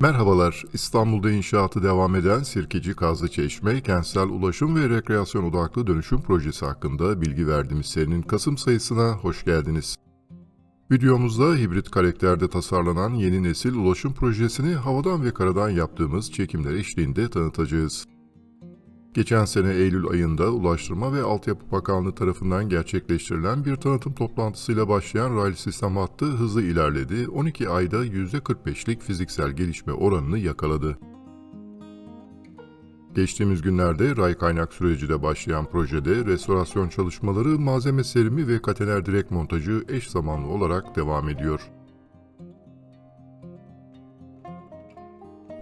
Merhabalar, İstanbul'da inşaatı devam eden Sirkeci Kazlı Çeşme, kentsel ulaşım ve rekreasyon odaklı dönüşüm projesi hakkında bilgi verdiğimiz serinin Kasım sayısına hoş geldiniz. Videomuzda hibrit karakterde tasarlanan yeni nesil ulaşım projesini havadan ve karadan yaptığımız çekimler eşliğinde tanıtacağız. Geçen sene Eylül ayında Ulaştırma ve Altyapı Bakanlığı tarafından gerçekleştirilen bir tanıtım toplantısıyla başlayan raylı sistem hattı hızlı ilerledi, 12 ayda %45'lik fiziksel gelişme oranını yakaladı. Geçtiğimiz günlerde ray kaynak süreci de başlayan projede restorasyon çalışmaları, malzeme serimi ve katener direk montajı eş zamanlı olarak devam ediyor.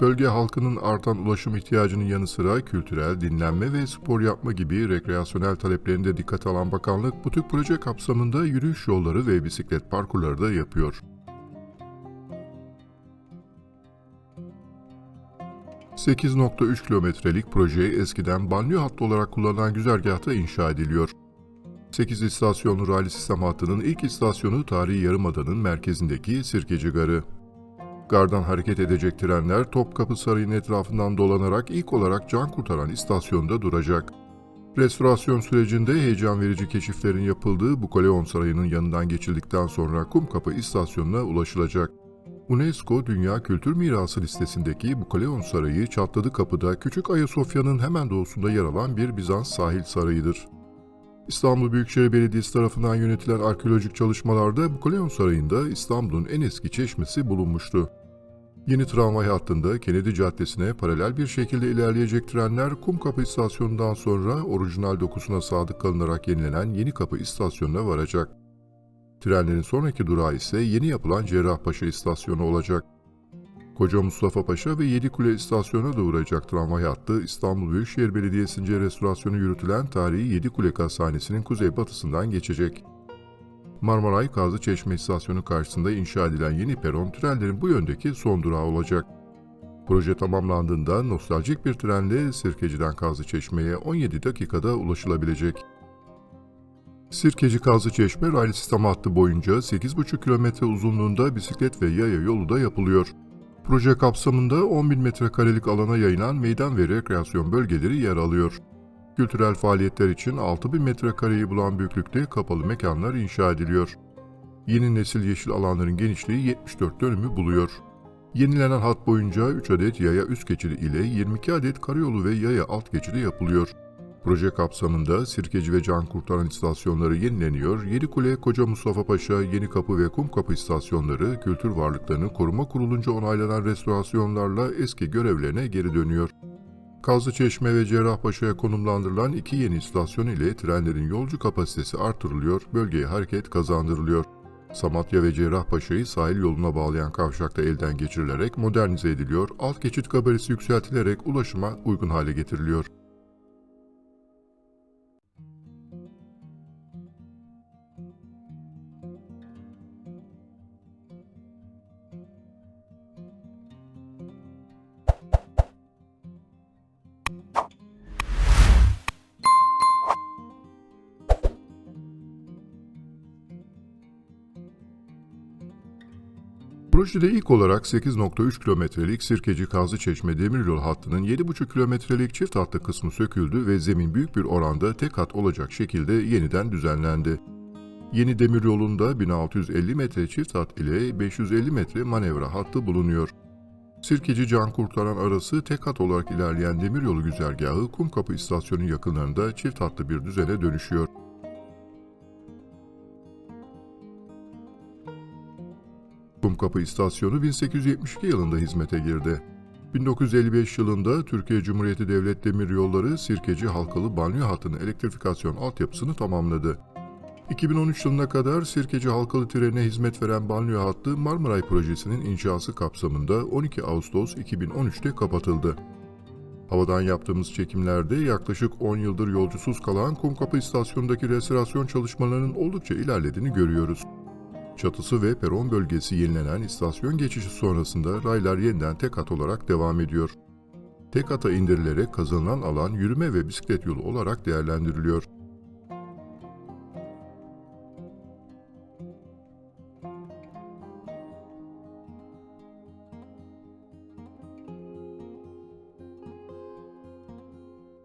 Bölge halkının artan ulaşım ihtiyacının yanı sıra kültürel, dinlenme ve spor yapma gibi rekreasyonel taleplerini de dikkate alan bakanlık bu tür proje kapsamında yürüyüş yolları ve bisiklet parkurları da yapıyor. ...8.3 kilometrelik proje eskiden banliyö hattı olarak kullanılan güzergahta inşa ediliyor. 8 istasyonlu raylı sistem hattının ilk istasyonu tarihi Yarımada'nın merkezindeki Sirkeci Garı. Gardan hareket edecek trenler Topkapı Sarayı'nın etrafından dolanarak ilk olarak can kurtaran istasyonda duracak. Restorasyon sürecinde heyecan verici keşiflerin yapıldığı Bukoleon Sarayı'nın yanından geçildikten sonra Kumkapı istasyonuna ulaşılacak. UNESCO Dünya Kültür Mirası listesindeki Bukoleon Sarayı Çatladı Kapı'da Küçük Ayasofya'nın hemen doğusunda yer alan bir Bizans sahil sarayıdır. İstanbul Büyükşehir Belediyesi tarafından yönetilen arkeolojik çalışmalarda Bukoleon Sarayı'nda İstanbul'un en eski çeşmesi bulunmuştu. Yeni tramvay hattında Kennedy Caddesi'ne paralel bir şekilde ilerleyecek trenler Kumkapı istasyonundan sonra orijinal dokusuna sadık kalınarak yenilenen Yeni Kapı istasyonuna varacak. Trenlerin sonraki durağı ise yeni yapılan Cerrahpaşa istasyonu olacak. Koca Mustafa Paşa ve Yedikule istasyonuna da uğrayacak tramvay hattı İstanbul Büyükşehir Belediyesi'nce restorasyonu yürütülen tarihi Yedikule Hastanesi'nin kuzeybatısından geçecek. Marmaray Kazı Çeşme istasyonu karşısında inşa edilen yeni peron trenlerin bu yöndeki son durağı olacak. Proje tamamlandığında nostaljik bir trenle Sirkeci'den Kazı Çeşme'ye 17 dakikada ulaşılabilecek. Sirkeci Kazı Çeşme raylı sistem hattı boyunca 8,5 kilometre uzunluğunda bisiklet ve yaya yolu da yapılıyor. Proje kapsamında 10.000 metrekarelik alana yayılan meydan ve rekreasyon bölgeleri yer alıyor. Kültürel faaliyetler için 6000 metrekareyi bulan büyüklükte kapalı mekanlar inşa ediliyor. Yeni nesil yeşil alanların genişliği 74 dönümü buluyor. Yenilenen hat boyunca 3 adet yaya üst geçidi ile 22 adet karayolu ve yaya alt geçidi yapılıyor. Proje kapsamında Sirkeci ve Can Kurtaran istasyonları yenileniyor, Yedikule, Koca Mustafa Paşa, Yeni Kapı ve Kumkapı istasyonları kültür varlıklarını koruma kurulunca onaylanan restorasyonlarla eski görevlerine geri dönüyor. Kazlıçeşme ve Cerrahpaşa'ya konumlandırılan iki yeni istasyon ile trenlerin yolcu kapasitesi artırılıyor, bölgeye hareket kazandırılıyor. Samatya ve Cerrahpaşa'yı sahil yoluna bağlayan kavşakta elden geçirilerek modernize ediliyor, alt geçit gabarisi yükseltilerek ulaşıma uygun hale getiriliyor. Projede ilk olarak 8.3 kilometrelik Sirkeci Kazlıçeşme demiryolu hattının 7.5 kilometrelik çift hatlı kısmı söküldü ve zemin büyük bir oranda tek hat olacak şekilde yeniden düzenlendi. Yeni demiryolunda 1650 metre çift hat ile 550 metre manevra hattı bulunuyor. Sirkeci Can Kurtaran arası tek hat olarak ilerleyen demiryolu güzergahı Kumkapı istasyonu yakınlarında çift hatlı bir düzene dönüşüyor. Kumkapı istasyonu 1872 yılında hizmete girdi. 1955 yılında Türkiye Cumhuriyeti Devlet Demiryolları Sirkeci Halkalı Banliyö hattının elektrifikasyon altyapısını tamamladı. 2013 yılına kadar Sirkeci Halkalı trenine hizmet veren banliyö hattı Marmaray Projesi'nin inşası kapsamında 12 Ağustos 2013'te kapatıldı. Havadan yaptığımız çekimlerde yaklaşık 10 yıldır yolcusuz kalan Kumkapı istasyonundaki restorasyon çalışmalarının oldukça ilerlediğini görüyoruz. Çatısı ve peron bölgesi yenilenen istasyon geçişi sonrasında raylar yeniden tek hat olarak devam ediyor. Tek hata indirilerek kazanılan alan yürüme ve bisiklet yolu olarak değerlendiriliyor.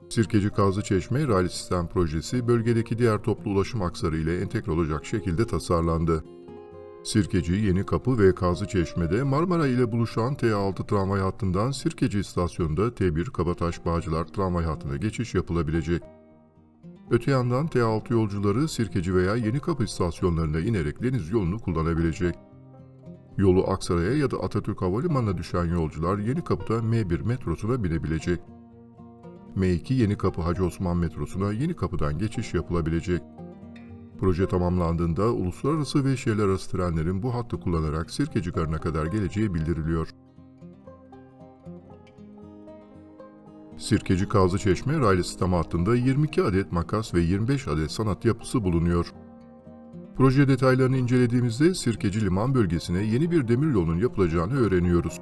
Sirkeci Kazı Çeşme Raylı Sistem Projesi bölgedeki diğer toplu ulaşım aksarı ile entegre olacak şekilde tasarlandı. Sirkeci, Yeni Kapı ve Kazlıçeşme'de Marmara ile buluşan T6 tramvay hattından Sirkeci istasyonunda T1 Kabataş Bağcılar tramvay hattına geçiş yapılabilecek. Öte yandan T6 yolcuları Sirkeci veya Yeni Kapı istasyonlarına inerek deniz yolunu kullanabilecek. Yolu Aksaray'a ya da Atatürk Havalimanı'na düşen yolcular Yeni Kapı'da M1 metrosuna binebilecek. M2 Yeni Kapı Hacı Osman metrosuna Yeni Kapı'dan geçiş yapılabilecek. Proje tamamlandığında uluslararası ve şehirler arası trenlerin bu hattı kullanarak Sirkeci Garı'na kadar geleceği bildiriliyor. Sirkeci Kazlıçeşme raylı sistem hattında 22 adet makas ve 25 adet sanat yapısı bulunuyor. Proje detaylarını incelediğimizde Sirkeci Liman bölgesine yeni bir demiryolunun yapılacağını öğreniyoruz.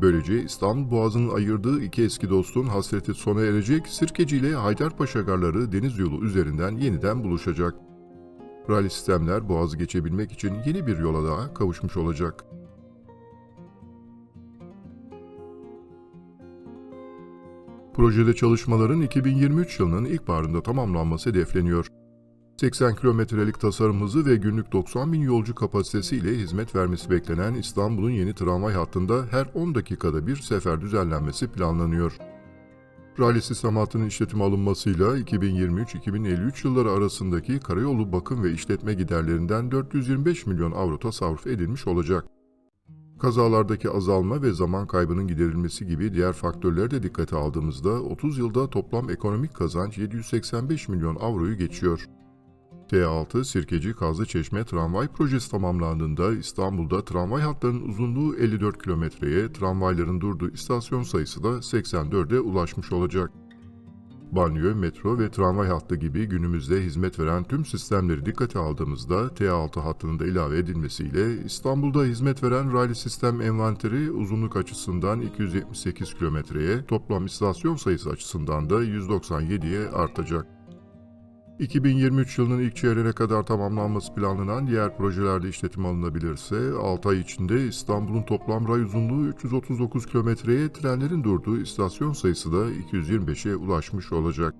Böylece İstanbul Boğazı'nın ayırdığı iki eski dostun hasreti sona erecek, Sirkeci ile Haydarpaşa garları deniz yolu üzerinden yeniden buluşacak. Rally sistemler Boğaz'ı geçebilmek için yeni bir yola daha kavuşmuş olacak. Projede çalışmaların 2023 yılının ilkbaharında tamamlanması hedefleniyor. 80 kilometrelik tasarım hızı ve günlük 90 bin yolcu kapasitesiyle hizmet vermesi beklenen İstanbul'un yeni tramvay hattında her 10 dakikada bir sefer düzenlenmesi planlanıyor. Rally sistem hattının işletime alınmasıyla 2023-2053 yılları arasındaki karayolu bakım ve işletme giderlerinden 425 milyon avro tasarruf edilmiş olacak. Kazalardaki azalma ve zaman kaybının giderilmesi gibi diğer faktörleri de dikkate aldığımızda 30 yılda toplam ekonomik kazanç 785 milyon avroyu geçiyor. T6 Sirkeci Kazlıçeşme tramvay projesi tamamlandığında İstanbul'da tramvay hatlarının uzunluğu 54 kilometreye, tramvayların durduğu istasyon sayısı da 84'e ulaşmış olacak. Banyo, metro ve tramvay hattı gibi günümüzde hizmet veren tüm sistemleri dikkate aldığımızda T6 hattının da ilave edilmesiyle İstanbul'da hizmet veren raylı sistem envanteri uzunluk açısından 278 kilometreye, toplam istasyon sayısı açısından da 197'ye artacak. 2023 yılının ilk çeyreğine kadar tamamlanması planlanan diğer projelerde işletim alınabilirse 6 ay içinde İstanbul'un toplam ray uzunluğu 339 kilometreye trenlerin durduğu istasyon sayısı da 225'e ulaşmış olacak.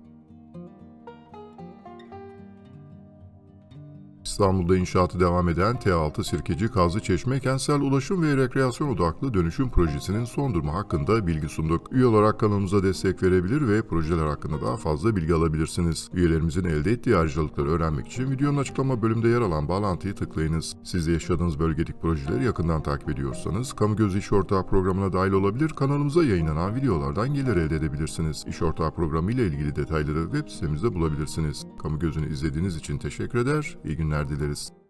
İstanbul'da inşaatı devam eden T6 Sirkeci Kazlıçeşme Kentsel Ulaşım ve Rekreasyon Odaklı Dönüşüm Projesi'nin son durumu hakkında bilgi sunduk. Üye olarak kanalımıza destek verebilir ve projeler hakkında daha fazla bilgi alabilirsiniz. Üyelerimizin elde ettiği ayrıcalıkları öğrenmek için videonun açıklama bölümünde yer alan bağlantıyı tıklayınız. Siz de yaşadığınız bölgedeki projeleri yakından takip ediyorsanız Kamu Gözü İş Ortağı programına dahil olabilir, kanalımıza yayınlanan videolardan gelir elde edebilirsiniz. İş Ortağı programı ile ilgili detayları web sitemizde bulabilirsiniz. Kamu Gözü'nü izlediğiniz için teşekkür eder, iyi günler dileriz.